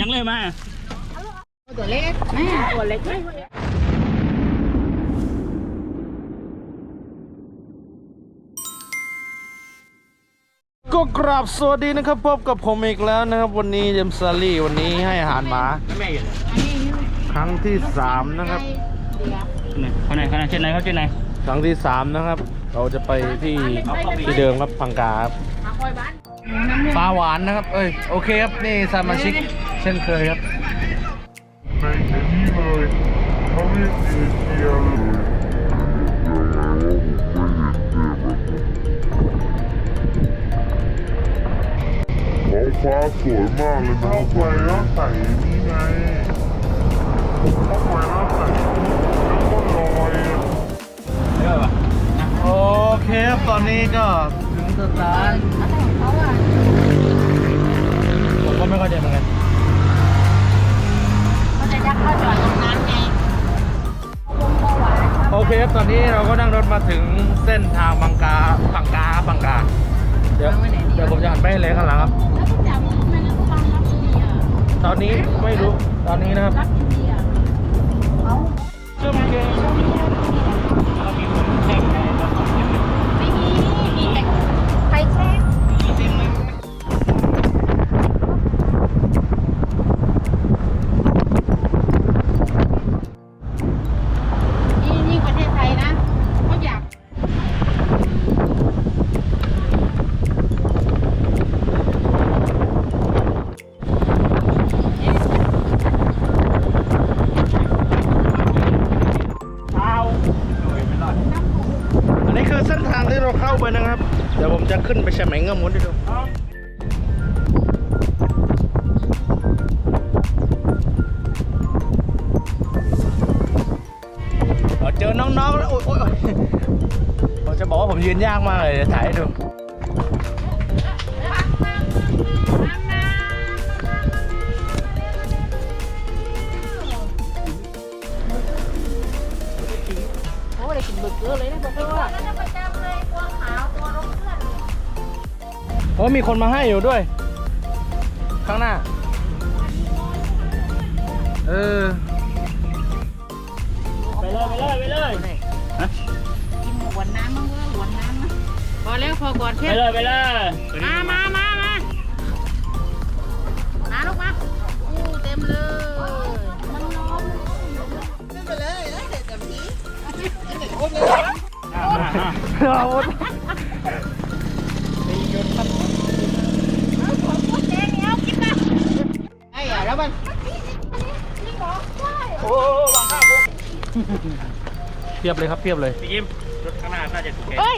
ยังเลยมาตัวเล็กแม่ตัวเล็กไม่ก็กราบสวัสดีนะครับพบกับผมอีกแล้วนะครับ วันนี้เจมส์ซารี่วันนี้ให้อาหารหมา แม่อยู่เลยครั้งที่สามนะครับคนไหนคนไหนเช่นไหนครับเช่นไหนครั้งที่สามนะครับ เราจะไปที่ที่เดิมครับพังกาครับ ปลาหวานนะครับ เอ้ย โอเคครับ นี่สมาชิกเช่นเคยครับขอเชียเลยท้องฟ้าสวยมากเลยนะเข้าไปแล้วใส่นี่ไงเข้าไปแล้วใส่แล้วก็ลอยอะโอเคครับตอนนี้ก็ถึงสถาน ผมก็ไม่เข้าใจเหมือนกันเขาจะยักเข้าจอดตรงนั้นไงโอเคครับตอนนี้เราก็นั่งรถมาถึงเส้นทางบังกาบังกาบังกาเดี๋ยวเดี๋ยวผมจะหันไปให้เลยข้างหลังครับ แล้วก็จับมันแล้วก็วางรับอินเดียตอนนี้ไม่รู้ตอนนี้นะครับรับอินเดียเขา เชื่อมเกม จะขึ้นไปใช่ไหมเงื้อมุนให้ดูเราเจอน้องๆแล้วโอ๊ยโอ๊ยผมจะบอกว่าผมยืนยากมากเลยถ่ายให้ดู อ้มีคนมาให้อยู่ด้วย ข้างหน้า เออ ไปเลยไปเลยไปเลยฮะกินหวนน้ำมั้งเว้ยหวนน้ำมั้งพอแล้วพอก่อนไปเพื่อนเลยไปเลยมามามามามาลูกมาอู้เต็มเลยมันร้อนอะมามาเอาไอ้อะ แล้วมันโอ้วางข้าวปุ๊บเพียบเลยครับเพียบเลย พี่ยิ้มรถข้างหน้าน่าจะถูกแกเฮ้ย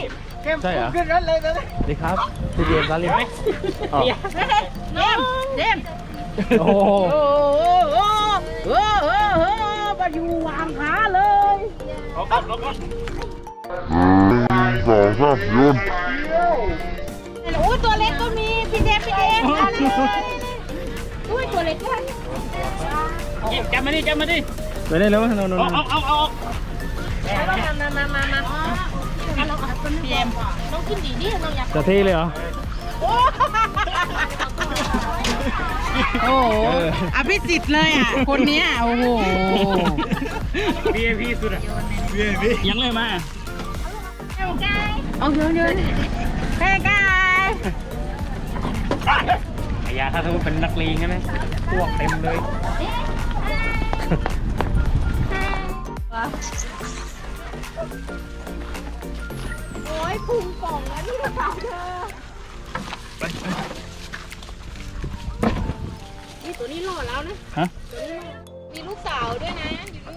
ใช่เหรอ ขึ้นรถเลยนะดีครับพี่เดียนซาลิมอ๋อเดมเดมโอ้โหโอ้โหโอ้โหโอ้โหโอ้โหมาอยู่วางขาเลยเอาก่อนเอาก่อนสองสามโยนโอ้ยตัวเล็กก็มีพี่เดมพี่เดมเอาเลยอุ้ยตัว เลยยิ้มจับมาดิจับมาดิไปได้แล้วน่นน่นเอาเอาเอาเอามามามามามาพี่เดมต้องขึ้นดีดิเราอยากจะเท่เลยเหรอโอ้โหอภิสิทธิ์เลยอะ คนเนี้ยโอ้โหพี่พี่สุดอะยังเลยมาเอาเยอะเยอะเฮ้ยกาย ยาถ้าสมมติเป็นนักเลงใช่ไหมพวกเต็มเลยโอ้ยพุงป่องแล้วนี่กระเป๋าเธอนี่ตัวนี้หล่อแล้วนะฮะตัวนี้มีลูกสาวด้วยนะอยู่นู่น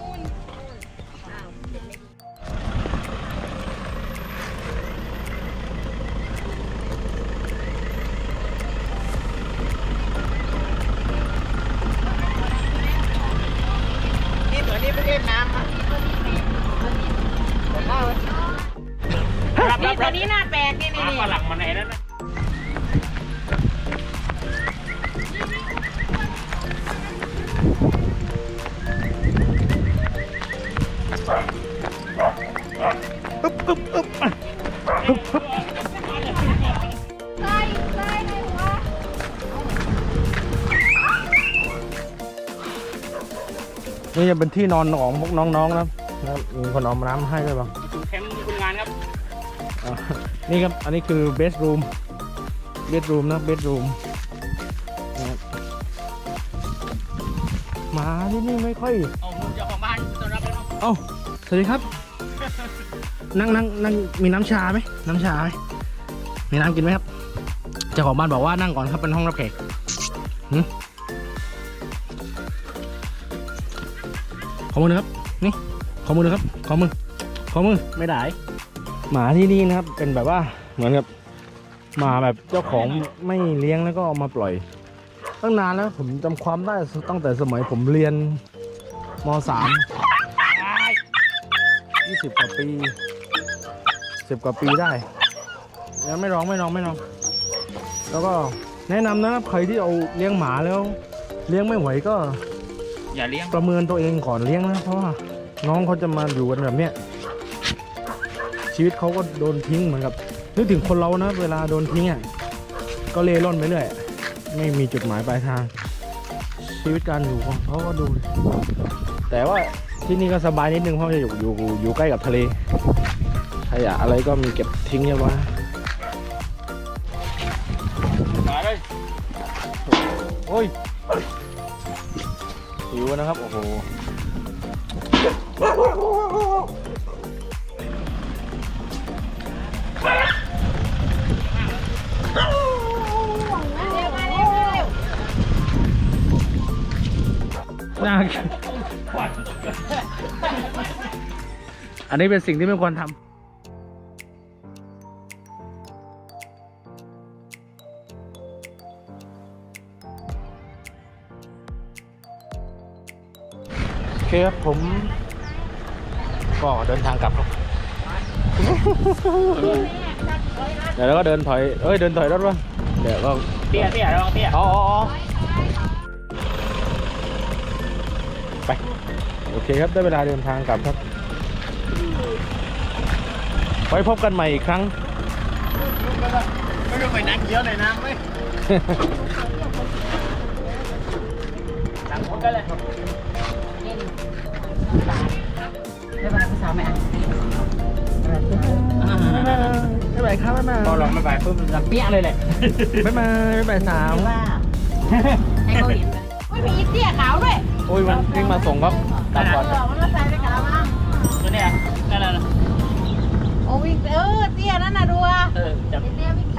นี่จะเป็นที่นอนของพวกน้องๆนะครับนะครับมีคนเอาน้ำให้ด้วยป่ะแคมป์คนงานครับอ่านี่ครับ อันนี้คือเบสรูม เบสรูมนะ เบสรูมนะครับหมาที่นี่ไม่ค่อย เอาเจ้าของบ้านต้อนรับแล้วเนาะเอ้าสวัสดีครับ นั่งนั่งนั่งมีน้ำชาไหม น้ำชาไหมมีน้ำกินไหมครับ เจ้าของบ้านบอกว่านั่งก่อนครับเป็นห้องรับแขก ขอมือนะครับ นี่ขอมือนะครับขอมือขอมือไม่ได้ หมาที่นี่นะครับ เป็นแบบว่าเหมือนกับหมาแบบเจ้าของไม่เลี้ยงแล้วก็เอามาปล่อย ตั้งนานแล้วผมจำความได้ตั้งแต่สมัยผมเรียนมสามยี่สิบกว่าปีสิบกว่าปีได้ยังไม่ร้องไม่ร้องไม่ร้อง แล้วก็แนะนำนะครับใครที่เอาเลี้ยงหมาแล้ว เลี้ยงไม่ไหวก็ อย่าเลี้ยงประเมินตัวเองก่อนเลี้ยงนะเพราะว่าน้องเขาจะมาอยู่กันแบบเนี้ยชีวิตเขาก็โดนทิ้งเหมือนกับนึกถึงคนเรานะ เวลาโดนทิ้งอะก็เล่ร่อนไปเรื่อยไม่มีจุดหมายปลายทาง ชีวิตการอยู่ของเขาก็ดู แต่ว่าที่นี่ก็สบายนิดนึงเพราะจะอยู่อยู่อยู่ใกล้กับทะเลขยะอะไรก็มีเก็บทิ้งเยอะวะมาเลยโอ้ย หิวนะครับ โอ้โหมาเร็วมาเร็วมาเร็วน่าอันนี้เป็นสิ่งที่ไม่ควรทำ เคครับผม ก็เดินทางกลับครับ เดี๋ยวเราก็เดินถอย เอ้ยเดินถอยรถวะเดี๋ยวก็เตี้ยเตี้ยระวังเตี้ยอ๋ออ๋ออ๋อไป โอเคครับ ได้เวลาเดินทางกลับครับ ไว้พบกันใหม่อีกครั้ง ไม่ต้องไปนั่งเยอะเลยนะไม่นั่งคนกันเลย บ๊ายบายผู้สาวแม่บ๊ายบายครับบ๊ายบายพอลองไม่ไปปุ๊บมันจะเปี้ยเลยแหละบ๊ายบายบ๊ายบายสาวให้เขาเห็นเลยไม่มีอีเตี้ยขาวด้วยโอ้ยมันวิ่งมาส่งครับกลับก่อนเออมันมาใส่ในกระมังตัวเนี้ยนั่นแหละโอ้วิ่งเออเตี้ยนั่นน่ะดูอะเออจับเตี้ยวิ่งตาม